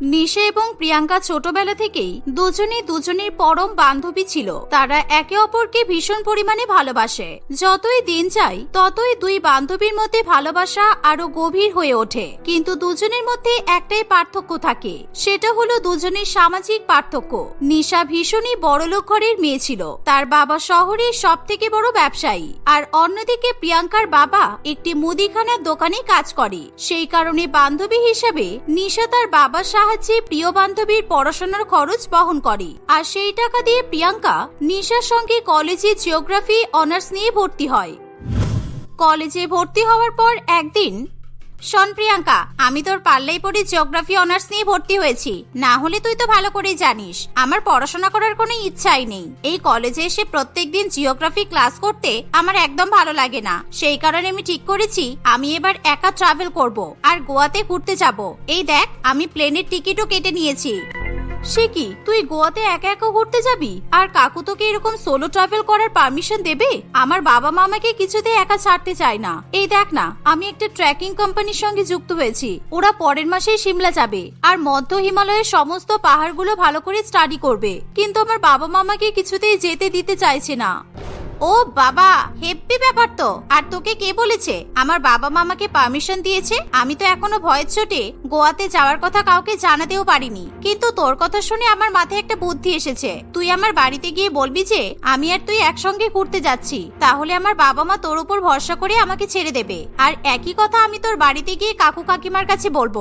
নিশা এবং প্রিয়াঙ্কা ছোটবেলা থেকেই দুজনেই দুজনের পরম বান্ধবী ছিল। তারা একে অপরকে ভীষণ পরিমাণে ভালোবাসে। যতই দিন যায়, ততই দুই বান্ধবীর মধ্যে ভালোবাসা আরও গভীর হয়ে ওঠে। কিন্তু দুজনের মধ্যে একটাই পার্থক্য থাকে, সেটা হলো দুজনের সামাজিক পার্থক্য। নিশা ভীষণই বড়লোক ঘরের মেয়ে ছিল। তার বাবা শহরের সব থেকে বড় ব্যবসায়ী। আর অন্যদিকে প্রিয়াঙ্কার বাবা একটি মুদিখানার দোকানে কাজ করে। সেই কারণে বান্ধবী হিসেবে নিশা তার বাবার সাহায্যে প্রিয় বান্ধবীর পড়াশোনার খরচ বহন করে। আর সেই টাকা দিয়ে প্রিয়াঙ্কা নিশার সঙ্গে কলেজে জিওগ্রাফি, অনার্স নিয়ে ভর্তি হয়। কলেজে ভর্তি হওয়ার পর একদিন শোন, প্রিয়াঙ্কা, আমি তোর পাল্লাই পড়ি জিওগ্রাফি অনার্স নিয়ে ভর্তি হয়েছি। না হলে তুই তো ভালো করেই জানিস, আমার পড়াশোনা করার কোনো ইচ্ছাই নেই। এই কলেজে এসে প্রত্যেকদিন জিওগ্রাফি ক্লাস করতে আমার একদম ভালো লাগে না। সেই কারণে আমি ঠিক করেছি, আমি এবার একা ট্রাভেল করব, আর গোয়াতে ঘুরতে যাব। এই দেখ, আমি প্লেনের টিকিটও কেটে নিয়েছি। সে কি? তুই গোয়াতে একা একা ঘুরতে যাবি? আর কাকু তোকে এরকম সোলো ট্রাভেল করার পারমিশন দেবে? আমার বাবা মা আমাকে কিছুতে একা ছাড়তে চায় না। এই দেখ না, আমি একটা ট্রেকিং কোম্পানির সঙ্গে যুক্ত হয়েছি। ওরা পরের মাসেই সিমলা যাবে। আর মধ্য হিমালয়ের সমস্ত পাহাড়গুলো ভালো করে স্টাডি করবে। কিন্তু আমার বাবা মামাকে কিছুতেই যেতে দিতে চাইছে না। ও বাবা, হেব্বি ব্যাপার তো। আর তোকে কে বলেছে? আমার বাবা মামাকে পারমিশন দিয়েছে, আমি তো এখনও ভয়ের চোটে গোয়াতে যাওয়ার কথা কাউকে জানাতেও পারিনি। কিন্তু তোর কথা শুনে আমার মাথায় একটা বুদ্ধি এসেছে। তুই আমার বাড়িতে গিয়ে বলবি যে, আমি আর তুই একসঙ্গে ঘুরতে যাচ্ছি। তাহলে আমার বাবা মা তোর উপর ভরসা করে আমাকে ছেড়ে দেবে। আর একই কথা আমি তোর বাড়িতে গিয়ে কাকু কাকিমার কাছে বলব।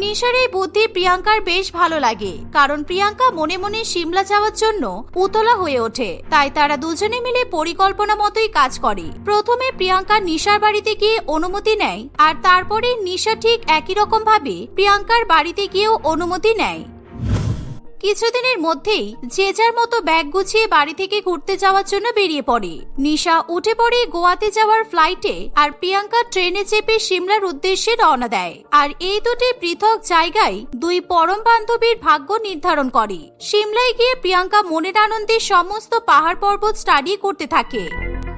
নিশার এই বুদ্ধি প্রিয়াঙ্কার বেশ ভালো লাগে, কারণ প্রিয়াঙ্কা মনে মনে সিমলা যাওয়ার জন্য উতলা হয়ে ওঠে। তাই তারা দুজনে মিলে পরিকল্পনা মতোই কাজ করে। প্রথমে প্রিয়াঙ্কা নিশার বাড়িতে গিয়ে অনুমতি নেয়, আর তারপরে নিশা ঠিক একই রকম ভাবে প্রিয়াঙ্কার বাড়িতে গিয়েও অনুমতি নেয়। কিছুদিনের মধ্যেই যে যার মতো ব্যাগ গুছিয়ে বাড়ি থেকে ঘুরতে যাওয়ার জন্য বেরিয়ে পড়ে। নিশা উঠে পড়ে গোয়াতে যাওয়ার ফ্লাইটে আর প্রিয়াঙ্কা ট্রেনে চেপে সিমলার উদ্দেশ্যে রওনা দেয়। আর এই দুটি পৃথক জায়গায় দুই পরম বান্ধবীর ভাগ্য নির্ধারণ করে। সিমলায় গিয়ে প্রিয়াঙ্কা মনের আনন্দে সমস্ত পাহাড় পর্বত স্টাডি করতে থাকে।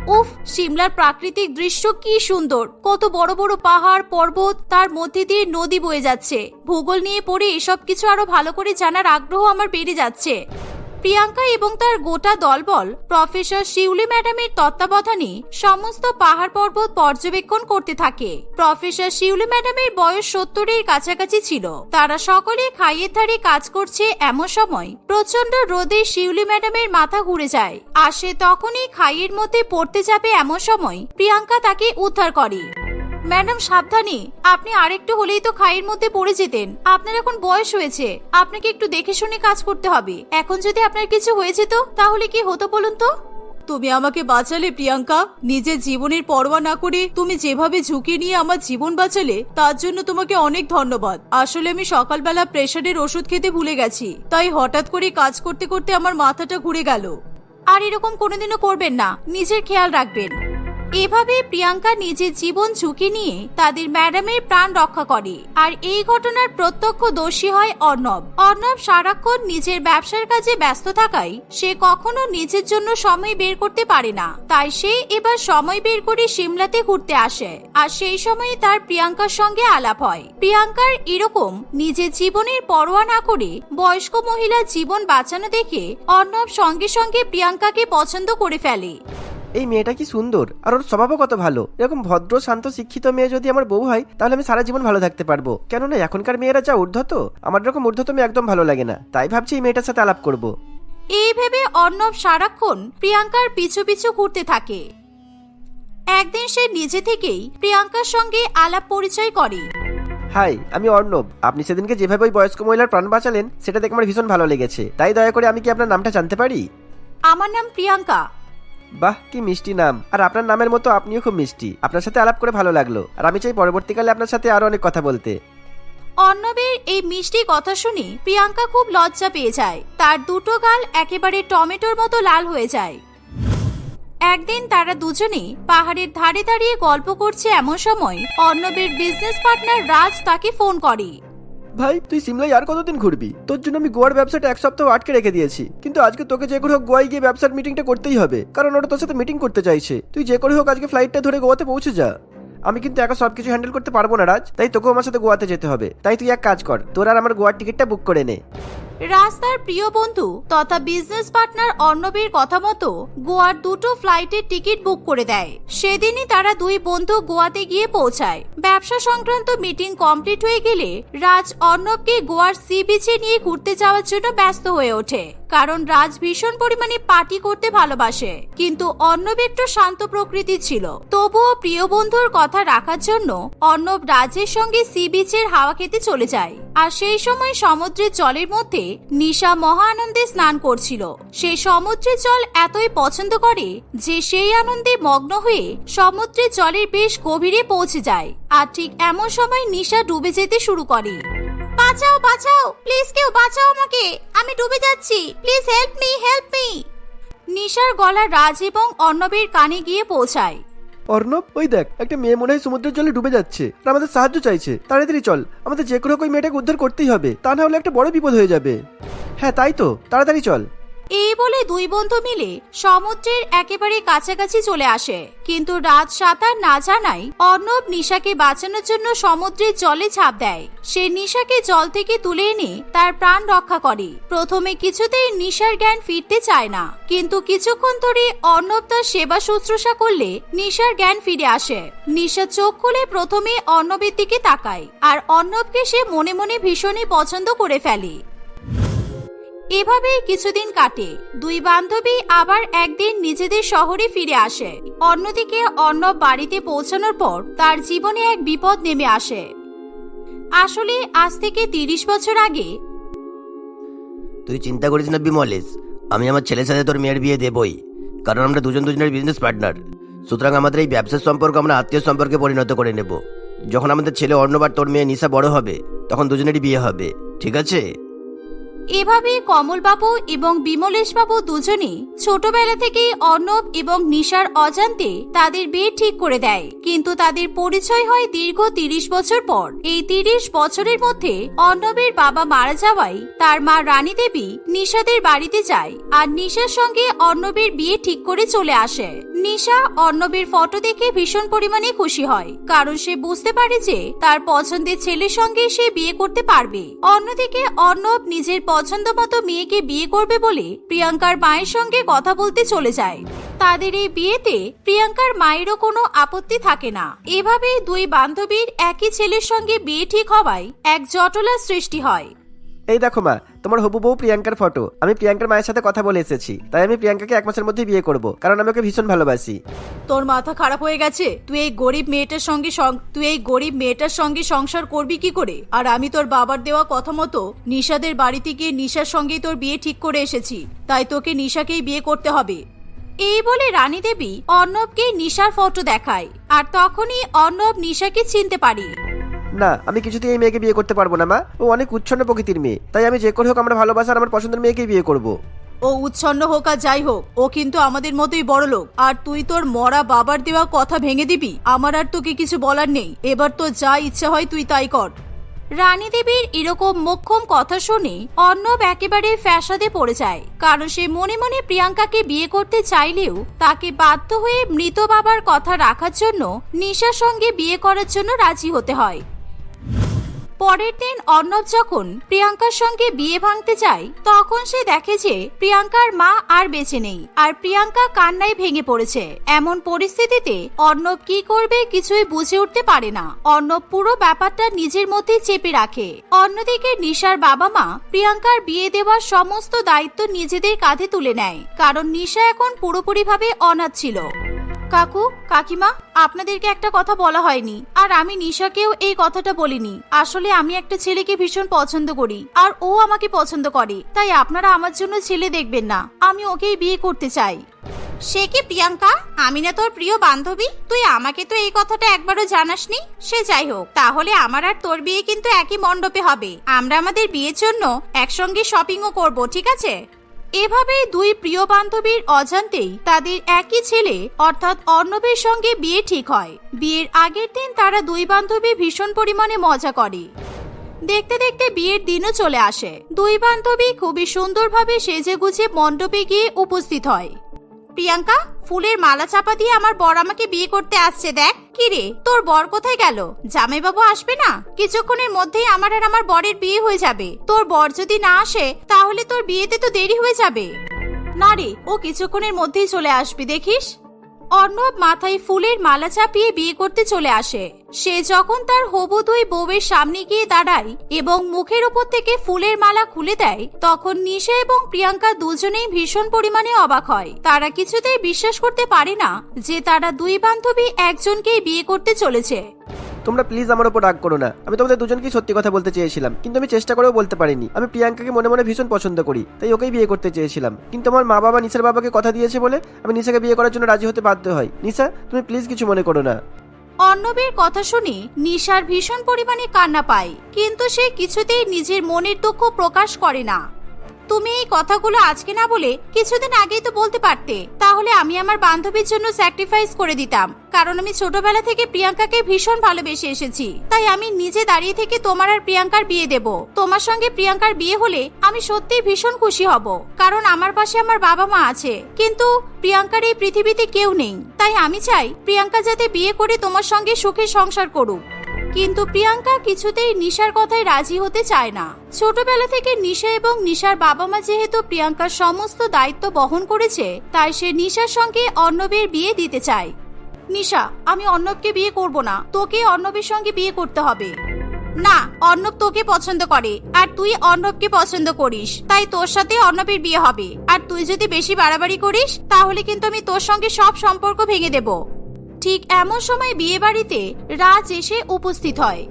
উফ, সিমলার প্রাকৃতিক দৃশ্য কি সুন্দর। কত বড় বড় পাহাড়, পর্বত, তার মধ্যে দিয়ে নদী বয়ে যাচ্ছে। ভূগোল নিয়ে পড়ে এসব কিছু আরও ভালো করে জানার আগ্রহ আমার বেড়ে যাচ্ছে। প্রিয়াঙ্কা এবং তার গোটা দলবল, প্রফেসর শিউলি ম্যাডামের তত্ত্বাবধানে সমস্ত পাহাড় পর্বত পর্যবেক্ষণ করতে থাকে। প্রফেসর শিউলি ম্যাডামের বয়স সত্তরের কাছাকাছি ছিল। তারা সকলে খাইয়ের ধারে কাজ করছে এমন সময় প্রচণ্ড রোদে শিউলি ম্যাডামের মাথা ঘুরে যায়। আর সে তখনই খাইয়ের মধ্যে পড়তে যাবে এমন সময় প্রিয়াঙ্কা তাকে উদ্ধার করে। ম্যাডাম সাবধানে। আপনি আরেকটু হলেই তো খাইয়ের মধ্যে পড়ে যেতেন। আপনার এখন বয়স হয়েছে। আপনাকে একটু দেখে শুনে কাজ করতে হবে। এখন যদি আপনার কিছু হয়ে যেত তাহলে কি হতো বলুন তো? তুমি আমাকে বাঁচালে প্রিয়াঙ্কা। নিজের জীবনের পরোয়া না করে তুমি যেভাবে ঝুঁকি নিয়ে আমার জীবন বাঁচালে তার জন্য তোমাকে অনেক ধন্যবাদ। আসলে আমি সকালবেলা প্রেশারের ওষুধ খেতে ভুলে গেছি। তাই হঠাৎ করে কাজ করতে করতে আমার মাথাটা ঘুরে গেল। আর এরকম কোনোদিনও করবেন না। নিজের খেয়াল রাখবেন। এভাবে প্রিয়াঙ্কা নিজের জীবন ঝুঁকি নিয়ে তাদের ম্যাডামের প্রাণ রক্ষা করে। আর এই ঘটনার প্রত্যক্ষ দোষী হয় অর্ণব। অর্ণব সারাক্ষণ নিজের ব্যবসার কাজে ব্যস্ত থাকায় সে কখনো নিজের জন্য সময় বের করতে পারে না। তাই সে এবার সময় বের করে সিমলাতে ঘুরতে আসে। আর সেই সময়ে তার প্রিয়াঙ্কার সঙ্গে আলাপ হয়। প্রিয়াঙ্কার এরকম নিজের জীবনের পরোয়া না করে বয়স্ক মহিলার জীবন বাঁচানো দেখে অর্ণব সঙ্গে সঙ্গে প্রিয়াঙ্কাকে পছন্দ করে ফেলে। এই মেয়েটা কি সুন্দর? আর ওর স্বভাবও কত ভালো। এরকম ভদ্র শান্ত শিক্ষিত মেয়ে যদি আমার বউ হয় তাহলে আমি সারা জীবন ভালো থাকতে পারব। কেননা এখনকার মেয়েরা যা ঊর্ধ্বত আমার এরকম ঊর্ধ্বত মেয়ে একদম ভালো লাগে না। তাই ভাবছি এই মেয়েটার সাথে আলাপ করব। এই ভেবে অর্ণব সারাক্ষণ প্রিয়াঙ্কার পিছু পিছু ঘুরতে থাকে। একদিন সে নিজে থেকেই প্রিয়াঙ্কার সঙ্গে আলাপ পরিচয় করে। হাই আমি অর্ণব। আপনি সেদিনকে যেভাবে ওই বয়স্ক মহিলার প্রাণ বাঁচালেন সেটা দেখে আমার ভীষণ ভালো লেগেছে। তাই দয়া করে আমি কি আপনার নামটা জানতে পারি? আমার নাম প্রিয়াঙ্কা। বাহ, কি মিষ্টি নাম। আর আপনার নামের মতো আপনিও খুব মিষ্টি। আপনার সাথে আলাপ করে ভালো লাগল। আর আমি চাই পরবর্তীকালে আপনার সাথে আরও অনেক কথা বলতে। অর্ণবের এই মিষ্টি কথা শুনে প্রিয়াঙ্কা খুব লজ্জা পেয়ে যায়। তার দুটো গাল একেবারে টমেটোর মতো লাল হয়ে যায়। একদিন তারা দুজনে পাহাড়ের ধারে দাঁড়িয়ে গল্প করছে এমন সময় অর্ণবের বিজনেস পার্টনার রাজ তাকে ফোন করে। ভাই, তুই সিমলায় আর কতদিন ঘুরবি? তোর জন্য আমি গোয়ার ব্যবসাটা এক সপ্তাহ আটকে রেখে দিয়েছি। কিন্তু আজকে তোকে যে করে হোক গোয়ায় গিয়ে ব্যবসার মিটিংটা করতেই হবে। কারণ ওরা তোর সাথে মিটিং করতে চাইছে। তুই যে করে হোক আজকে ফ্লাইটটা ধরে গোয়াতে পৌঁছে যা। আমি কিন্তু একা সবকিছু হ্যান্ডেল করতে পারব না, রাজ। তাই তোকেও আমার সাথে গোয়াতে যেতে হবে। তাই তুই এক কাজ কর। তোর আর আমার গোয়ার টিকিটটা বুক করে নে। রাস্তার প্রিয় বন্ধু তথা বিজনেস পার্টনার অর্ণবের কথা মতো গোয়ার দুটো ফ্লাইটের টিকিট বুক করে দেয়। সেদিনই তারা দুই বন্ধু গোয়াতে গিয়ে পৌঁছায়। ব্যবসা সংক্রান্ত মিটিং কমপ্লিট হয়ে গেলে রাজ অর্ণবকে গোয়ার সি বিচে নিয়ে ঘুরতে যাওয়ার জন্য ব্যস্ত হয়ে ওঠে। কারণ রাজ ভীষণ পরিমাণে পার্টি করতে ভালোবাসে। কিন্তু অর্ণব একটু শান্ত প্রকৃতির ছিল। তবুও প্রিয় বন্ধুর কথা রাখার জন্য অর্ণব রাজের সঙ্গে সি বিচের হাওয়া খেতে চলে যায়। আর সেই সময় সমুদ্রের জলের মধ্যে নিশা মহানন্দে স্নান করছিল। সে সমুদ্রের জল এতই পছন্দ করে যে সেই আনন্দে মগ্ন হয়ে সমুদ্রের জলের বেশ গভীরে পৌঁছে যায়। আর ঠিক এমন সময় নিশা ডুবে যেতে শুরু করে। বাঁচাও বাঁচাও! প্লিজ কেউ বাঁচাও আমাকে! আমি ডুবে যাচ্ছি। Please help me help me নিশার গলা রাজ এবং অর্ণবের কানে গিয়ে পৌঁছায়। অর্ণব, ওই দেখ, একটা মেয়ে মনে হয় সমুদ্রের জলে ডুবে যাচ্ছে। আর আমাদের সাহায্য চাইছে। তাড়াতাড়ি চল, আমাদের যে কোনো ওই মেয়েটাকে উদ্ধার করতেই হবে। তা না হলে একটা বড় বিপদ হয়ে যাবে। হ্যাঁ তাই তো। তাড়াতাড়ি চল। এই বলে দুই বন্ধু মিলে সমুদ্রের একেবারে কাছাকাছি চলে আসে। কিন্তু রাত সাঁতার না জানায় অর্ণব নিশাকে বাঁচানোর জন্য সমুদ্রের জলে ঝাঁপ দেয়। সে নিশাকে জল থেকে তুলে এনে তার প্রাণ রক্ষা করে। প্রথমে কিছুতেই নিশার জ্ঞান ফিরতে চায় না। কিন্তু কিছুক্ষণ ধরে অর্ণব তার সেবা শুশ্রূষা করলে নিশার জ্ঞান ফিরে আসে। নিশা চোখ খুলে প্রথমে অর্ণবের দিকে তাকায়, আর অর্ণবকে সে মনে মনে ভীষণই পছন্দ করে ফেলে। এভাবেই কিছুদিন কাটে। দুই বান্ধবী আবার একদিন নিজেদের শহরে ফিরে আসে। অন্যদিকে অর্ণব বাড়িতে পৌঁছানোর পর তার জীবনে এক বিপদ নেমে আসে। আসলে আজ থেকে তিরিশ বছর আগে তুই চিন্তা করিস না বিমলেশ, আমি আমার ছেলের সাথে তোর মেয়ের বিয়ে দেবই, কারণ আমরা দুজন দুজনের বিজনেস পার্টনার সুতরাং আমাদের এই ব্যবসার সম্পর্ক আমরা আত্মীয় সম্পর্কে পরিণত করে নেব। যখন আমাদের ছেলে অর্ণবার তোর মেয়ে নিশা বড় হবে, তখন দুজনেরই বিয়ে হবে, ঠিক আছে? এভাবে কমলবাবু এবং বিমলেশবাবু দুজনেই ছোটবেলা থেকেই অর্ণব এবং নিশার অজান্তে তাদের বিয়ে ঠিক করে দেয়। কিন্তু তাদের পরিচয় হয় দীর্ঘ তিরিশ বছর পর। এই তিরিশ বছরের মধ্যে অর্ণবের বাবা মারা যাওয়ায় তার মা রানী দেবী নিশাদের বাড়িতে যায় আর নিশার সঙ্গে অর্ণবের বিয়ে ঠিক করে চলে আসে। নিশা অর্ণবের ফটো দেখে ভীষণ পরিমাণে খুশি হয়, কারণ সে বুঝতে পারে যে তার পছন্দের ছেলের সঙ্গে সে বিয়ে করতে পারবে। অন্যদিকে অর্ণব নিজের পছন্দ মতো মেয়েকে বিয়ে করবে বলে প্রিয়াঙ্কার মায়ের সঙ্গে কথা বলতে চলে যায়। তাদের এই বিয়েতে প্রিয়াঙ্কার মায়েরও কোনো আপত্তি থাকে না। এভাবে দুই বান্ধবীর একই ছেলের সঙ্গে বিয়ে ঠিক হওয়ায় এক জটলার সৃষ্টি হয়। এই দেখো মা, তোমার হবু বউ প্রিয়াঙ্কার ফটো। আমি প্রিয়াঙ্কার মায়ের সাথে কথা বলে এসেছি। তাই আমি প্রিয়াঙ্কাকে এক মাসের মধ্যে বিয়ে করব, কারণ আমি ওকে ভীষণ ভালোবাসি। তোর মাথা খারাপ হয়ে গেছে? তুই এই গরিব মেয়েটার সঙ্গে তুই এই গরিব মেয়েটার সঙ্গে সংসার করবি কি করে? আর আমি তোর বাবার দেওয়া কথা মতো নিশাদের বাড়িতে গিয়ে নিশার সঙ্গেই তোর বিয়ে ঠিক করে এসেছি। তাই তোকে নিশাকেই বিয়ে করতে হবে। এই বলে রানী দেবী অর্ণবকে নিশার ফটো দেখায়, আর তখনই অর্ণব নিশাকে চিনতে পারি। না আমি কিছুতেই এই মেয়েকে বিয়ে করতে পারব না মা। ও অনেক উচ্ছন্ন প্রকৃতির মেয়ে। তাই আমি যে করে হোক আমরা ভালোবাসা আর আমার পছন্দের মেয়েকেই বিয়ে করব। ও উচ্ছন্ন হোক আর যাই হোক ও কিন্তু আমাদের মতোই বড় লোক। আর তুই তোর মরা বাবার দেওয়া কথা ভেঙে দিবি? আমার আর তোকে কিছু বলার নেই। এবার তো যা ইচ্ছা হয় তুই তাই কর। রানী দেবীর এরকম মোক্ষম কথা শুনে অর্ণব একেবারে ফ্যাসাদে পড়ে যায়। কারণ সে মনে মনে প্রিয়াঙ্কাকে বিয়ে করতে চাইলেও তাকে বাধ্য হয়ে মৃত বাবার কথা রাখার জন্য নিশার সঙ্গে বিয়ে করার জন্য রাজি হতে হয়। পরের দিন অর্ণব যখন প্রিয়াঙ্কার সঙ্গে বিয়ে ভাঙতে যায়, তখন সে দেখে যে প্রিয়াঙ্কার মা আর বেঁচে নেই আর প্রিয়াঙ্কা কান্নায় ভেঙে পড়েছে। এমন পরিস্থিতিতে অর্ণব কি করবে কিছুই বুঝে উঠতে পারে না। অর্ণব পুরো ব্যাপারটা নিজের মধ্যে চেপে রাখে। অন্যদিকে নিশার বাবা মা প্রিয়াঙ্কার বিয়ে দেওয়ার সমস্ত দায়িত্ব নিজেদের কাঁধে তুলে নেয়, কারণ নিশা এখন পুরোপুরিভাবে অনাথ ছিল। কাকু, কাকিমা, আপনাদেরকে একটা কথা বলা হয়নি। আর আমি নিশাকেও এই কথাটা বলিনি। আসলে আমি একটা ছেলেকে ভীষণ পছন্দ করি। আর ও আমাকে পছন্দ করে। তাই আপনারা আমার জন্য ছেলে দেখবেন না। আমি ওকেই বিয়ে করতে চাই। সে কি প্রিয়াঙ্কা? আমি না তোর প্রিয় বান্ধবী। তুই আমাকে তো এই কথাটা একবারও জানাসনি। সে যাই হোক, তাহলে আমার আর তোর বিয়ে কিন্তু একই মণ্ডপে হবে। আমরা আমাদের বিয়ের জন্য একসঙ্গে শপিংও করব, ঠিক আছে? এভাবে দুই প্রিয় বান্ধবীর অজান্তেই তাদের একই ছেলে, অর্থাৎ অর্ণবের সঙ্গে বিয়ে ঠিক হয়। বিয়ের আগের দিন তারা দুই বান্ধবী ভীষণ পরিমাণে মজা করে। দেখতে দেখতে বিয়ের দিনও চলে আসে। দুই বান্ধবী খুবই সুন্দরভাবে সেজে গুজে মণ্ডপে গিয়ে উপস্থিত হয়। প্রিয়াঙ্কা, ফুলের মালা চাপা দিয়ে আমার বর আমাকে বিয়ে করতে আসছে, দেখ। কি রে, তোর বর কোথায় গেল? জামাই বাবু আসবে না? কিছুক্ষণের মধ্যেই আমার আর আমার বরের বিয়ে হয়ে যাবে। তোর বর যদি না আসে, তাহলে তোর বিয়েতে তো দেরি হয়ে যাবে। না রে, ও কিছুক্ষণের মধ্যেই চলে আসবি, দেখিস? অর্ণব মাথায় ফুলের মালা চাপিয়ে বিয়ে করতে চলে আসে। সে যখন তার হবু দুই বউয়ের সামনে গিয়ে দাঁড়ায় এবং মুখের উপর থেকে ফুলের মালা খুলে দেয়, তখন নিশা এবং প্রিয়াঙ্কা দুজনেই ভীষণ পরিমাণে অবাক হয়। তারা কিছুতেই বিশ্বাস করতে পারে না যে তারা দুই বান্ধবী একজনকেই বিয়ে করতে চলেছে। তোমরা প্লিজ আমার উপর রাগ করো না। আমি তোমাদের দুজনকেই সত্যি কথা বলতে চেয়েছিলাম, কিন্তু আমি চেষ্টা করেও বলতে পারিনি। আমি প্রিয়াঙ্কাকে মনে মনে ভীষণ পছন্দ করি, তাই ওকেই বিয়ে করতে চেয়েছিলাম। কিন্তু আমার মা বাবা নিশার বাবাকে কথা দিয়েছে বলে আমি নিশাকে বিয়ে করার জন্য রাজি হতে বাধ্য হয় নিশা তুমি প্লিজ কিছু মনে করো না। অর্ণবের কথা শুনে নিশার ভীষণ পরিমাণে কান্না পায়, কিন্তু সে কিছুতেই নিজের মনের দুঃখ প্রকাশ করে না। তুমি এই কথাগুলো আজকে না বলে কিছুদিন আগেই তো বলতে পারতে। তাহলে আমি আমার বান্ধবীর জন্য স্যাক্রিফাইস করে দিতাম। কারণ আমি ছোটবেলা থেকে প্রিয়াঙ্কাকে ভীষণ ভালোবেসে এসেছি। তাই আমি নিজে দাঁড়িয়ে থেকে তোমার আর প্রিয়াঙ্কার বিয়ে দেব। তোমার সঙ্গে প্রিয়াঙ্কার বিয়ে হলে আমি সত্যিই ভীষণ খুশি হব। কারণ আমার পাশে আমার বাবা মা আছে। কিন্তু প্রিয়াঙ্কার এই পৃথিবীতে কেউ নেই। তাই আমি চাই প্রিয়াঙ্কা যাতে বিয়ে করে তোমার সঙ্গে সুখে সংসার করুক। কিন্তু প্রিয়াঙ্কা কিছুতেই নিশার কথায় রাজি হতে চায় না। ছোটবেলা থেকে নিশা এবং নিশার বাবা মা যেহেতু প্রিয়াঙ্কার সমস্ত দায়িত্ব বহন করেছে, তাই সে নিশার সঙ্গে অর্ণবের বিয়ে দিতে চায়। নিশা, আমি অর্ণবকে বিয়ে করব না, তোকে অর্ণবের সঙ্গে বিয়ে করতে হবে। না, অর্ণব তোকে পছন্দ করে, আর তুই অর্ণবকে পছন্দ করিস, তাই তোর সাথে অর্ণবের বিয়ে হবে। আর তুই যদি বেশি বাড়াবাড়ি করিস, তাহলে কিন্তু আমি তোর সঙ্গে সব সম্পর্ক ভেঙে দেব। ঠিক এমন সময় বিয়ে বাড়িতে রাজ এসে উপস্থিত হয়।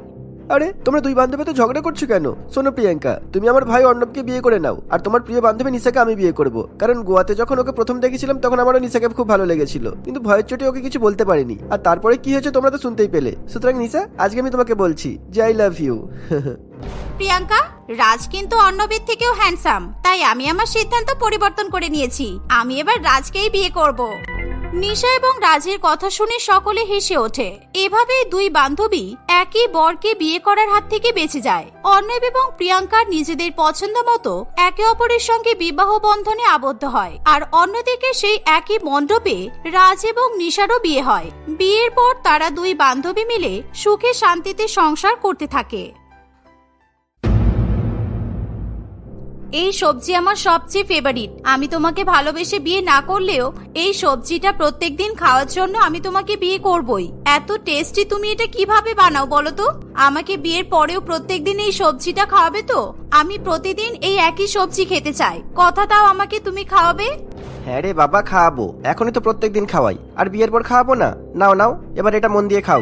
আরে তোমরা দুই বান্ধবী তো ঝগড়া করছ কেন? শোনো প্রিয়াঙ্কা তুমি আমার ভাই অর্ণবকে বিয়ে করে নাও আর তোমার প্রিয় বান্ধবী নিশাকে আমি বিয়ে করব। কারণ গোয়াতে যখন ওকে প্রথম দেখেছিলাম তখন আমারও নিশাকে খুব ভালো লেগেছিল। কিন্তু ভয়ের চোটে ওকে কিছু বলতে পারিনি। আর তারপরে কি হয়েছে তোমরা তো শুনতেই পেলে। সুতরাং নিশা আজকে আমি তোমাকে বলছি যে I love you Priyanka Raj কিন্তু অর্ণবের থেকেও হ্যান্ডসাম তাই আমি আমার সিদ্ধান্ত পরিবর্তন করে নিয়েছি। আমি এবার রাজকেই বিয়ে করব। নিশা এবং রাজের কথা শুনে সকলে হেসে ওঠে। এভাবে দুই বান্ধবী একই বরকে বিয়ে করার হাত থেকে বেঁচে যায়। অর্ণব এবং প্রিয়াঙ্কা নিজেদের পছন্দ মতো একে অপরের সঙ্গে বিবাহ বন্ধনে আবদ্ধ হয়। আর অন্যদিকে সেই একই মণ্ডপে রাজ এবং নিশারও বিয়ে হয়। বিয়ের পর তারা দুই বান্ধবী মিলে সুখে শান্তিতে সংসার করতে থাকে। এই সবজি আমার সবচেয়ে ফেভারিট আমি তোমাকে ভালোবেসে বিয়ে না করলেও এই সবজিটা প্রত্যেকদিন খাওয়ার জন্য আমি তোমাকে বিয়ে করবই। এত টেস্টি তুমি এটা কীভাবে বানাও বলো তো? আমাকে বিয়ের পরেও প্রত্যেকদিন এই সবজিটা খাওয়াবে তো? আমি প্রতিদিন এই একই সবজি খেতে চাই। কথা দাও আমাকে তুমি খাওয়াবে? হ্যাঁ রে বাবা, খাওয়াবো। এখনই তো প্রত্যেকদিন খাওয়াই। আর বিয়ের পর খাওয়াবো না? নাও নাও, এবার এটা মন দিয়ে খাও।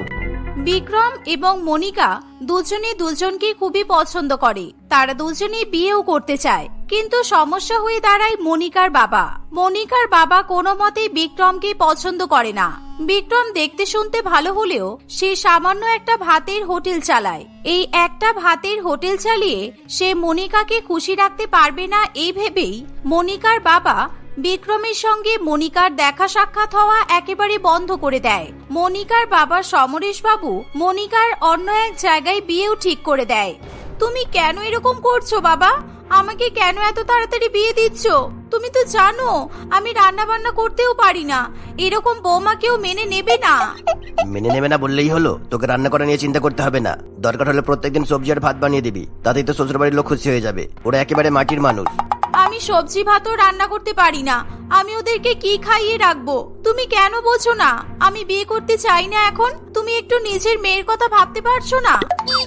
বিক্রম এবং মনিকা দুজনে দুজনকে খুবই পছন্দ করে। তারা দুজনেই বিয়েও করতে চায়, কিন্তু সমস্যা হয়ে দাঁড়ায় মনিকার বাবা। মনিকার বাবা কোনো মতেই বিক্রমকে পছন্দ করে না। বিক্রম দেখতে শুনতে ভালো হলেও সে সামান্য একটা ভাতের হোটেল চালায়। এই একটা ভাতের হোটেল চালিয়ে সে মনিকাকে খুশি রাখতে পারবে না এই ভেবেই মনিকার বাবা বিক্রমের সঙ্গে মনিকার দেখা সাক্ষাৎ হওয়া একেবারে বন্ধ করে দেয়। মনিকার বাবা সমরেশ বাবু মনিকার অন্য এক জায়গায় বিয়েও ঠিক করে দেয়। তুমি কেন এরকম করছ বাবা? আমাকে কেন এত তাড়াতাড়ি বিয়ে দিচ্ছ? তুমি তো জানো, আমি রান্না বান্না করতেও পারি না। এরকম বৌমা কেউ মেনে নেবে না? মেনে নেবে না বললেই হলো, তোকে রান্না করা নিয়ে চিন্তা করতে হবে না। দরকার হলে প্রত্যেকদিন সবজি আর ভাত বানিয়ে দিবি, তাতেই তো শ্বশুরবাড়ির লোক খুশি হয়ে যাবে। ওরা একেবারে মাটির মানুষ। আমি সবজি ভাতও রান্না করতে পারি না। আমি ওদেরকে কি খাইয়ে রাখব? তুমি কেন বোঝো না? আমি বিয়ে করতে চাই না এখন? তুমি একটু নিজের মেয়ের কথা ভাবতে পারছ না?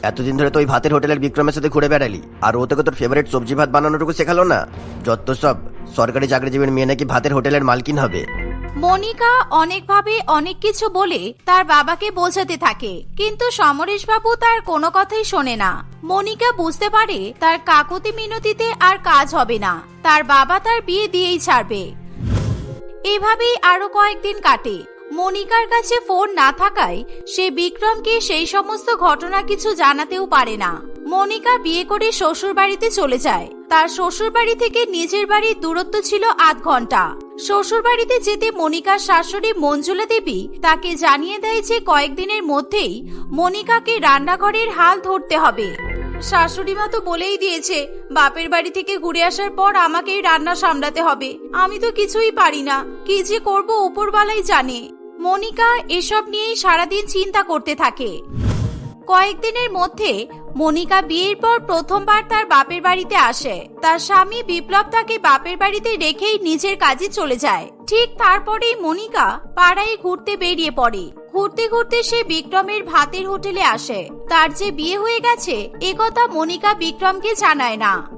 এতদিন ধরে তো ওই ভাতের হোটেলের বিক্রমের সাথে ঘুরে বেড়ালি। আর ও তোকে তোর ফেভারিট সবজি ভাত বানানোটুকু শেখালো না? যত সব সরকারি চাকরিজীবীর মেয়ে নাকি ভাতের হোটেলের মালকিন হবে। মনিকা অনেকভাবে অনেক কিছু বলে তার বাবাকে বোঝাতে থাকে। কিন্তু সমরেশ বাবু তার কোনো কথাই শোনে না। মনিকা বুঝতে পারে তার কাকুতি মিনতিতে আর কাজ হবে না। তার বাবা তার বিয়ে দিয়েই ছাড়বে। এভাবেই আরও কয়েকদিন কাটে। মনিকার কাছে ফোন না থাকায় সে বিক্রমকে সেই সমস্ত ঘটনা কিছু জানাতেও পারে না। মনিকা বিয়ে করে শ্বশুর বাড়িতে চলে যায়। তার শ্বশুর বাড়ি থেকে নিজের বাড়ির দূরত্ব ছিল আধ ঘণ্টা। শ্বশুর বাড়িতে যেতে মনিকার শাশুড়ি মঞ্জুলা দেবী তাকে জানিয়ে দেয় যে কয়েকদিনের মধ্যেই মনিকাকে রান্নাঘরের হাল ধরতে হবে। শাশুড়ি মা তো বলেই দিয়েছে, বাপের বাড়ি থেকে ঘুরে আসার পর আমাকেই রান্না সামলাতে হবে। আমি তো কিছুই পারি না, কি যে করব উপরবালাই জানে। মনিকা এসব নিয়েই সারাদিন চিন্তা করতে থাকে। কয়েকদিনের মধ্যে মনিকা বিয়ের পর প্রথমবার তার বাপের বাড়িতে আসে। তার স্বামী বিপ্লব তাকে বাপের বাড়িতে রেখেই নিজের কাজে চলে যায়। ঠিক তারপরেই মনিকা পাড়ায় ঘুরতে বেরিয়ে পড়ে। ঘুরতে ঘুরতে সে বিক্রমের ভাতের হোটেলে আসে। তার যে বিয়ে হয়ে গেছে, এ কথা মনিকা বিক্রমকে জানায় না।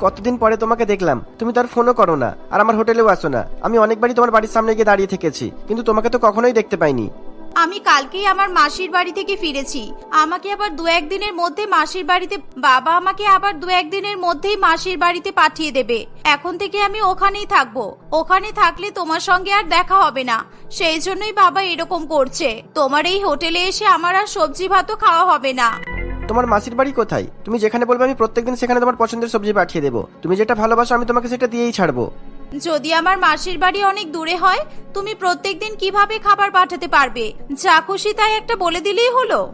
কতদিন পরে তোমাকে দেখলাম? তুমি তার ফোনও করো না। আর আমার হোটেলেও আসো না। আমি অনেকবারই তোমার বাড়ির সামনে গিয়ে দাঁড়িয়ে থেকেছি। কিন্তু তোমাকে তো কখনোই দেখতে পাইনি। আমি কালকেই আমার মাসির বাড়ি থেকে ফিরেছি। আমাকে আবার দু একদিনের মধ্যে মাসির বাড়িতে বাবা আমাকে আবার দু একদিনের মধ্যেই মাসির বাড়িতে পাঠিয়ে দেবে। এখন থেকে আমি ওখানেই থাকব। ওখানে থাকলে তোমার সঙ্গে আর দেখা হবে না। সেই জন্যই বাবা এরকম করছে। তোমার এই হোটেলে এসে আমার আর সবজি ভাতও খাওয়া হবে না। তোমার মাসির বাড়ি কোথায়? তুমি যেখানে বলবে আমি প্রত্যেকদিন সেখানে তোমার পছন্দের সবজি পাঠিয়ে দেবো। তুমি যেটা ভালোবাসো আমি তোমাকে সেটা দিয়েই ছাড়বো। যদি আমার মাসির বাড়ি অনেক দূরে হয় তুমি প্রত্যেকদিন কীভাবে খাবার পাঠাতে পারবে? যা খুশি তাই একটা বলে দিলেই হলো।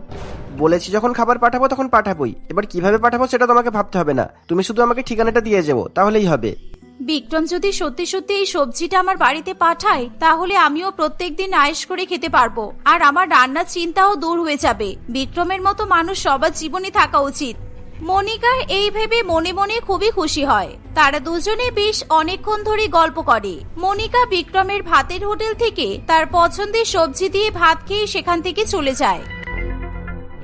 বলেছি যখন খাবার পাঠাবো তখন পাঠাবোই। এবার কীভাবে পাঠাবো সেটা তোমাকে ভাবতে হবে না। তুমি শুধু আমাকে ঠিকানাটা দিয়ে যাব তাহলেই হবে। বিক্রম যদি সত্যি সত্যি এই সবজিটা আমার বাড়িতে পাঠায় তাহলে আমিও প্রত্যেক দিন আয়েস করে খেতে পারব। আর আমার রান্নার চিন্তাও দূর হয়ে যাবে। বিক্রমের মতো মানুষ সবার জীবনে থাকা উচিত। মনিকা এই ভেবে মনে মনে খুবই খুশি হয়। তারা দুজনে বেশ অনেকক্ষণ ধরে গল্প করে। মনিকা বিক্রমের ভাতের হোটেল থেকে তার পছন্দের সবজি দিয়ে ভাত খেয়ে সেখান থেকে চলে যায়।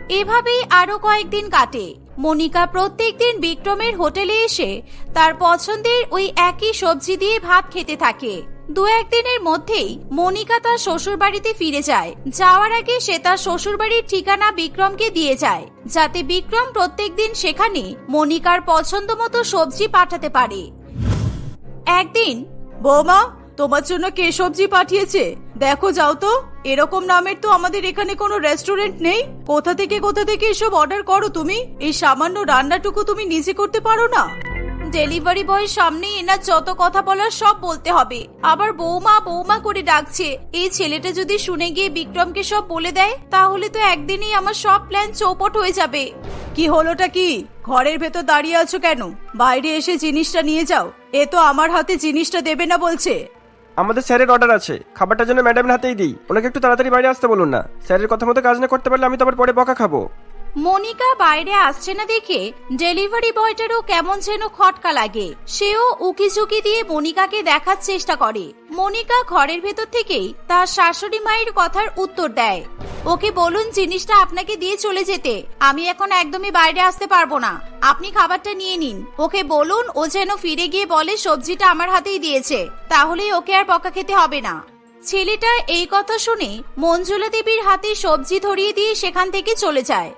এভাবেই আরও কয়েকদিন কাটে। মনিকা প্রত্যেকদিন বিক্রমের হোটেলে এসে তার পছন্দের ওই একই সবজি দিয়ে ভাত খেতে থাকে। দু একদিনের মধ্যেই মনিকা তার শ্বশুর বাড়িতে ফিরে যায়। যাওয়ার আগে সে তার শ্বশুর বাড়ির ঠিকানা বিক্রমকে দিয়ে যায়, যাতে বিক্রম প্রত্যেকদিন সেখানে মনিকার পছন্দ মতো সবজি পাঠাতে পারে। একদিন, বৌমা, তোমার জন্য কে সবজি পাঠিয়েছে? দেখো, যাও তো। এরকম নামের তো আমাদের এখানে কোনো রেস্টুরেন্ট নেই। কোথা থেকে কোথা থেকে এসব অর্ডার করো তুমি? এই সামান্য রান্নাটুকু তুমি নিজে করতে পারো না। ডেলিভারি বয়ের সামনে এনার যত কথা বলার সব বলতে হবে। আবার বৌমা বৌমা করে ডাকছে। এই ছেলেটা যদি শুনে গিয়ে বিক্রমকে সব বলে দেয় তাহলে তো একদিনেই আমার সব প্ল্যান চৌপট হয়ে যাবে। কি হলোটা কি? ঘরের ভেতর দাঁড়িয়ে আছো কেন? বাইরে এসে জিনিসটা নিয়ে যাও। এ তো আমার হাতে জিনিসটা দেবে না বলছে। আমাদের স্যারের অর্ডার আছে। খাবারটা যেন ম্যাডামের হাতেই দিই। ওনাকে একটু তাড়াতাড়ি বাইরে আসতে বলুন না। স্যারের কথা মতো কাজ না করতে পারলে আমি তো আবার পরে বকা খাব। মনিকা বাইরে আসছে না দেখে ডেলিভারি বয়টারও কেমন যেন খটকা লাগে। সেও উকি ঝুঁকি দিয়ে মনিকাকে দেখার চেষ্টা করে। মনিকা ঘরের ভেতর থেকেই তার শাশুড়ি মায়ের কথার উত্তর দেয়। ওকে বলুন, জিনিসটা আপনাকে দিয়ে চলে যেতে। আমি এখন একদমই বাইরে আসতে পারব না। আপনি খাবারটা নিয়ে নিন। ওকে বলুন, ও যেন ফিরে গিয়ে বলে সবজিটা আমার হাতেই দিয়েছে। তাহলেই ওকে আর বকা খেতে হবে না। ছেলেটা এই কথা শুনে মঞ্জুলা দেবীর হাতে সবজি ধরিয়ে দিয়ে সেখান থেকে চলে যায়।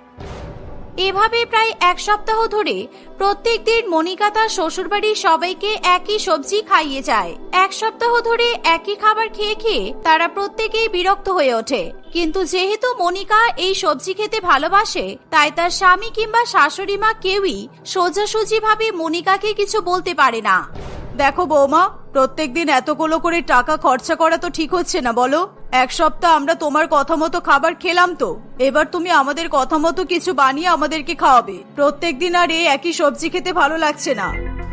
এভাবে প্রায় এক সপ্তাহ ধরে প্রত্যেক দিন মনিকা তার শ্বশুরবাড়ির সবাইকে একই সবজি খাইয়ে যায়। এক সপ্তাহ ধরে একই খাবার খেয়ে খেয়ে তারা প্রত্যেকেই বিরক্ত হয়ে ওঠে। কিন্তু যেহেতু মনিকা এই সবজি খেতে ভালোবাসে, তাই তার স্বামী কিংবা শাশুড়ি মা কেউই সোজাসুজি ভাবে মনিকাকে কিছু বলতে পারে না। দেখো বৌমা প্রত্যেক দিন এতগুলো করে টাকা খরচা করা তো ঠিক হচ্ছে না, বলো। এক সপ্তাহ আমরা তোমার কথা মতো খাবার খেলাম তো। এবার তুমি আমাদের কথা মতো কিছু বানিয়ে আমাদেরকে খাওয়াবে। প্রত্যেক দিন আর এই একই সবজি খেতে ভালো লাগছে না।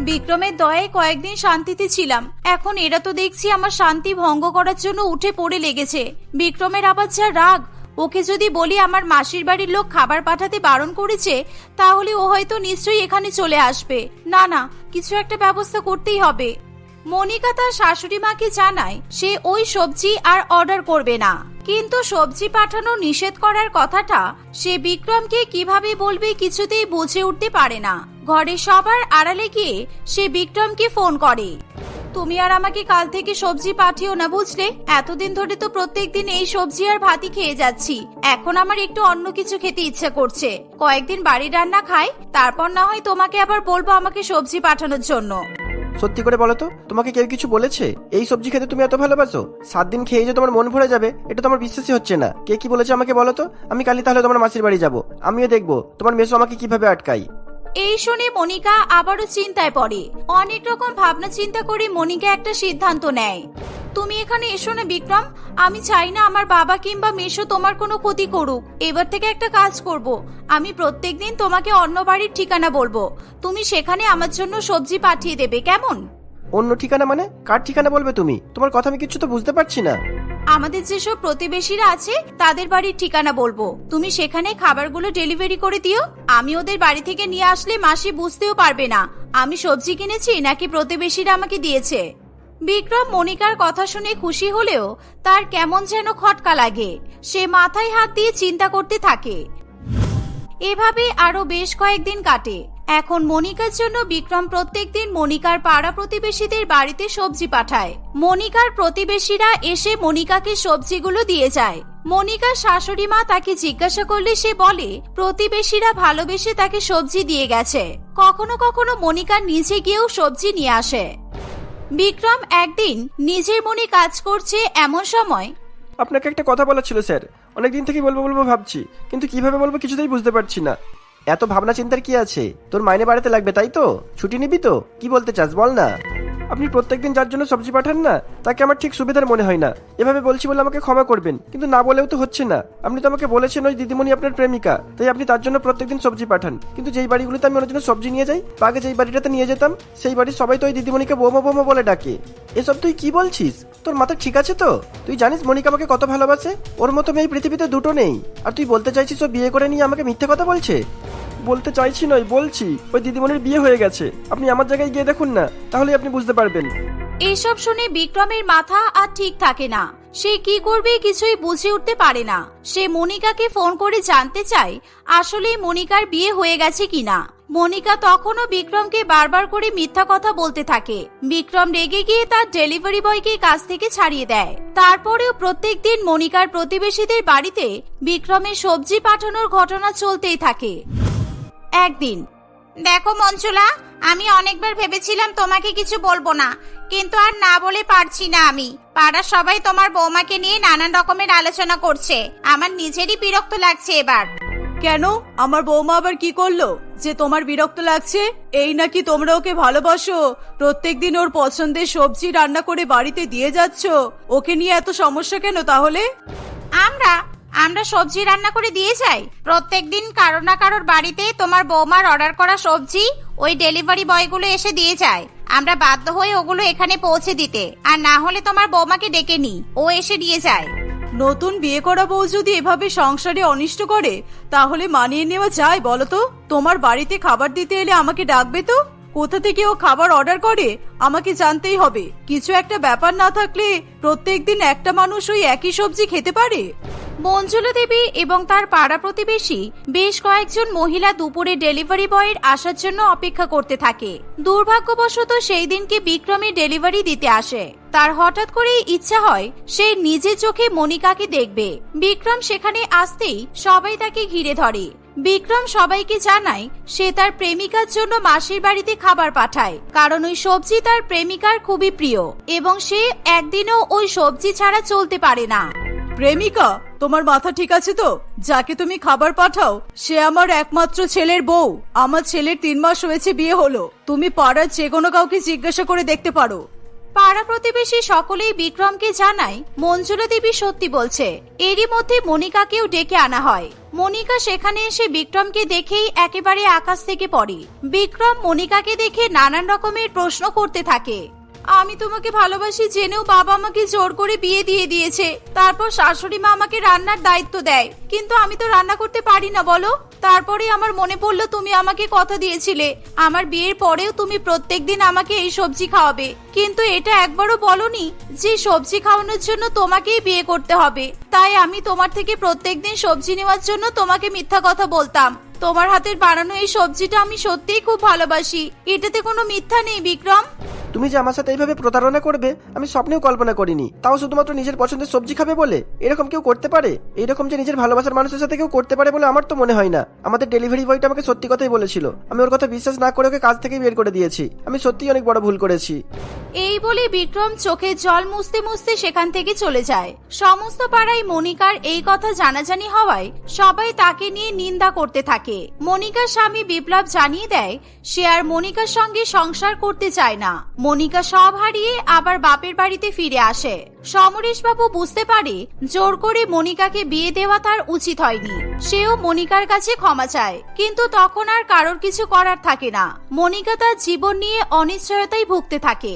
বিক্রমের দয়ায় কয়েকদিন শান্তিতে ছিলাম। এখন এরা তো দেখছি আমার শান্তি ভঙ্গ করার জন্য উঠে পড়ে লেগেছে। বিক্রমের আবার যা রাগ ওকে যদি বলি আমার মাসির বাড়ির লোক খাবার পাঠাতে বারণ করেছে, তাহলে ও হয়তো নিশ্চয়ই এখানে চলে আসবে। না না, কিছু একটা ব্যবস্থা করতেই হবে। মনিকা তার শাশুড়ি মাকে জানায়, সে ওই সবজি আর অর্ডার করবে না। কিন্তু সবজি পাঠানো নিষেধ করার কথাটা সে বিক্রমকে কীভাবে বলবে কিছুতেই বুঝে উঠতে পারে না। ঘরে সবার আড়ালে গিয়ে সে বিক্রমকে ফোন করে। তুমি আর আমাকে কাল থেকে সবজি পাঠিও না, বুঝলে? এতদিন ধরে তো প্রত্যেক দিন এই সবজি আর ভাতই খেয়ে যাচ্ছি। এখন আমার একটু অন্য কিছু খেতে ইচ্ছা করছে। কয়েকদিন বাড়ি রান্না খাই, তারপর না হয় তোমাকে আবার বলব আমাকে সবজি পাঠানোর জন্য। সত্যি করে বলো তো, তোমাকে কেউ কিছু বলেছে? এই সবজি খেতে তুমি এত ভালোবাসো? সাত দিন খেয়ে যে তোমার মন ভরে যাবে, এটা তোমার বিশ্বাসই হচ্ছে না। কে কি বলেছে আমাকে বলো তো? আমি কালি তাহলে তোমার মাসির বাড়ি যাব। আমিও দেখব, তোমার মেসো আমাকে কীভাবে আটকাই এই শুনে মনিকা আবারও চিন্তায় পড়ে। অনেক রকম ভাবনা চিন্তা করে মনিকা একটা সিদ্ধান্ত নেয়। তুমি এখানে এসো না, বিক্রম। আমি চাই না আমার বাবা কিংবা মেশো তোমার কোনো ক্ষতি করুক। এবার থেকে একটা কাজ করব। আমি প্রত্যেকদিন তোমাকে অন্য বাড়ির ঠিকানা বলব। তুমি সেখানে আমার জন্য সবজি পাঠিয়ে দেবে, কেমন? অন্য ঠিকানা মানে? কার ঠিকানা বলবে তুমি? তোমার কথা আমি কিছু তো বুঝতে পারছি না। আমাদের যেসব প্রতিবেশীরা আছে, তাদের বাড়ির ঠিকানা বলব। তুমি সেখানে খাবারগুলো ডেলিভারি করে দিও। আমি ওদের বাড়ি থেকে নিয়ে আসলে মাসি বুঝতেও পারবে না। আমি সবজি কিনেছি নাকি প্রতিবেশীরা আমাকে দিয়েছে। বিক্রম মনিকার কথা শুনে খুশি হলেও তার কেমন যেন খটকা লাগে। সে মাথায় হাত দিয়ে চিন্তা করতে থাকে। এভাবে আরও বেশ কয়েকদিন কাটে। এখন মনিকার জন্য বিক্রম প্রত্যেকদিন মনিকার পাড়া প্রতিবেশীদের বাড়িতে সবজি পাঠায়। মনিকার প্রতিবেশীরা এসে মনিকাকে সবজিগুলো দিয়ে যায়। মনিকার শাশুড়ি মা তাকে জিজ্ঞাসা করলে সে বলে, প্রতিবেশীরা ভালোবেসে তাকে সবজি দিয়ে গেছে। কখনো কখনো মনিকা নিজে গিয়েও সবজি নিয়ে আসে। বিক্রম একদিন নিজের মনে কাজ করছে এমন সময়, আপনাকে একটা কথা বলার ছিল, স্যার। অনেকদিন থেকে বলব বলব ভাবছি, কিন্তু কীভাবে বলব কিছুতেই বুঝতে পারছি না। এত ভাবনা চিন্তার কি আছে? তোর মাইনে বাড়াতে লাগবে, তাই তো? ছুটি নিবি তো? কি বলতে চাস, বল না। আপনি প্রত্যেকদিন যার জন্য সবজি পাঠান না, তাকে আমার ঠিক সুবিধার মনে হয় না। এভাবে বলছি বলে আমাকে ক্ষমা করবেন, কিন্তু না বলেও তো হচ্ছে না। আপনি তো আমাকে বলেছেন ওই দিদিমণি আপনার প্রেমিকা, তাই আপনি তার জন্য প্রত্যেকদিন সবজি পাঠান। কিন্তু যেই বাড়িগুলোতে আমি ওনার জন্য সবজি নিয়ে যাই, বা আগে যেই বাড়িটাতে নিয়ে যেতাম, সেই বাড়ির সবাই তো ওই দিদিমণিকে বোমা বোমা বলে ডাকে। এসব তুই কি বলছিস? তোর মাথা ঠিক আছে তো? তুই জানিস মনিকা আমাকে কত ভালোবাসে? ওর মতো মেয়ে পৃথিবীতে দুটো নেই। আর তুই বলতে চাইছিস ও বিয়ে করে নিয়ে আমাকে মিথ্যে কথা বলছে? বলতে চাইছি নয়, বলছি। ওই দিদিমণির বিয়ে হয়ে গেছে। আপনি আমার জায়গায় গিয়ে দেখুন না তাহলে আপনি বুঝতে পারবেন। এইসব শুনে বিক্রমের মাথা আর ঠিক থাকে না। সে কি করবে কিছুই বুঝে উঠতে পারে না। সে মনিকাকে ফোন করে জানতে চায়, আসলে মনিকার বিয়ে হয়ে গেছে কিনা। মনিকা তখনও বিক্রমকে বারবার করে মিথ্যা কথা বলতে থাকে। বিক্রম রেগে গিয়ে তার ডেলিভারি বয়কে কাজ থেকে ছাড়িয়ে দেয়। তারপরেও প্রত্যেক দিন মনিকার প্রতিবেশীদের বাড়িতে বিক্রমের সবজি পাঠানোর ঘটনা চলতেই থাকে। একদিন। দেখো মঞ্চুলা আমি অনেকবার ভেবেছিলাম তোমাকে কিছু বলব না কিন্তু আর না বলে পারছি না আমি। পাড়ার সবাই তোমার বৌমাকে নিয়ে নানান রকমের আলোচনা করছে। আমার নিজেরই বিরক্ত লাগছে এবার। কেন? আমার বৌমা আবার কি করল? যে তোমার বিরক্ত লাগছে? এই নাকি তোমরা ওকে ভালোবাসো? প্রত্যেকদিন ওর পছন্দের সবজি রান্না করে বাড়িতে দিয়ে যাচ্ছ? ওকে নিয়ে এত সমস্যা কেন তাহলে? আমরা আমরা সবজি রান্না করে দিয়ে যাই। প্রত্যেক দিন কারও না কারোর বাড়িতে তোমার বৌমার অর্ডার করা সবজি ওই ডেলিভারি বয়গুলো এসে দিয়ে যায়। আমরা বাধ্য হয়ে ওগুলো এখানে পৌঁছে দিতে। আর না হলে তোমার বৌমাকে ডেকে নি ও এসে দিয়ে যায়। নতুন বিয়ে করা বউ যদি এভাবে সংসারে অনিষ্ট করে, তাহলে মানিয়ে নেওয়া যায় বলো তো? তোমার বাড়িতে খাবার দিতে এলে আমাকে ডাকবে তো? কোথা থেকে ও খাবার অর্ডার করে? আমাকে জানতেই হবে। কিছু একটা ব্যাপার না থাকলে প্রত্যেকদিন একটা মানুষ ওই একই সবজি খেতে পারে? মঞ্জুলা দেবী এবং তার পাড়া প্রতিবেশী বেশ কয়েকজন মহিলা দুপুরে ডেলিভারি বয়ের আসার জন্য অপেক্ষা করতে থাকে। দুর্ভাগ্যবশত সেই দিনকে বিক্রমী ডেলিভারি দিতে আসে। তার হঠাৎ করেই ইচ্ছা হয় সে নিজে চোখে মনিকাকে দেখবে। বিক্রম সেখানে আসতেই সবাই তাকে ঘিরে ধরে। বিক্রম সবাইকে জানায় সে তার প্রেমিকার জন্য মাসির বাড়িতে খাবার পাঠায়, কারণ ওই সবজি তার প্রেমিকার খুবই প্রিয় এবং সে একদিনও ওই সবজি ছাড়া চলতে পারে না। প্রেমিকা, তোমার মাথা ঠিক আছে তো? যাকে তুমি খাবার পাঠাও, সে আমার একমাত্র ছেলের বউ। আমার ছেলের তিন মাস হয়েছে বিয়ে হলো। তুমি পাড়ার যে কোনো কাউকে জিজ্ঞাসা করে দেখতে পারো। পাড়া প্রতিবেশী সকলেই বিক্রমকে জানায়, মঞ্জুলা দেবী সত্যি বলছে, এরই মধ্যে মনিকাকেও ডেকে আনা হয়। মনিকা সেখানে এসে বিক্রমকে দেখেই একেবারে আকাশ থেকে পড়ে। বিক্রম মনিকাকে দেখে নানান রকমের প্রশ্ন করতে থাকে। আমি তোমাকে ভালোবাসি জেনেও বাবা আমাকে জোর করে বিয়ে দিয়ে দিয়েছে। তারপর শাশুড়ি মা আমাকে রান্নার দায়িত্ব দেয়। কিন্তু আমি তো রান্না করতে পারি না, বলো? তারপরে আমার মনে পড়ল তুমি আমাকে কথা দিয়েছিলে। আমার বিয়ের পরেও তুমি প্রত্যেকদিন আমাকে এই সবজি খাওয়াবে। কিন্তু এটা একবারও বলনি যে সবজি খাওয়ানোর জন্য তোমাকেই বিয়ে করতে হবে। তাই আমি তোমার থেকে প্রত্যেকদিন সবজি নেওয়ার জন্য তোমাকে মিথ্যা কথা বলতাম। তোমার হাতের বানানো এই সবজিটা আমি সত্যিই খুব ভালোবাসি। এটাতে কোনো মিথ্যা নেই, বিক্রম। তুমি যে আমার সাথে এইভাবে প্রতারণা করবে, আমি স্বপ্নেও কল্পনা করিনি। তাও শুধুমাত্র নিজের পছন্দের সবজি খাবে বলে? এরকম কেউ করতে পারে? এরকম যে নিজের ভালোবাসার মানুষের সাথে কেউ করতে পারে বলে আমার তো মনে হয় না। আমাদের ডেলিভারি বয়টা আমাকে সত্যি কথাই বলেছিল। আমি ওর কথা বিশ্বাস না করে ওকে কাজ থেকেই বের করে দিয়েছি। আমি সত্যিই অনেক বড় ভুল করেছি। এই বলে বিক্রম চোখে জল মুছতে মুছতে সেখান থেকে চলে যায়। সমস্ত পাড়ায় মনিকার এই কথা জানাজানি হওয়ায় সবাই তাকে নিয়ে নিন্দা করতে থাকে। মনিকার স্বামী বিপ্লব জানিয়ে দেয়, সে আর মনিকার সঙ্গে সংসার করতে চায় না। মনিকা সব হারিয়ে আবার বাপের বাড়িতে ফিরে আসে। সমরেশ বাবু বুঝতে পারে, জোর করে মনিকাকে বিয়ে দেওয়া তার উচিত হয়নি। সেও মনিকার কাছে ক্ষমা চায়, কিন্তু তখন আর কারোর কিছু করার থাকে না। মনিকা তার জীবন নিয়ে অনিশ্চয়তায় ভুগতে থাকে।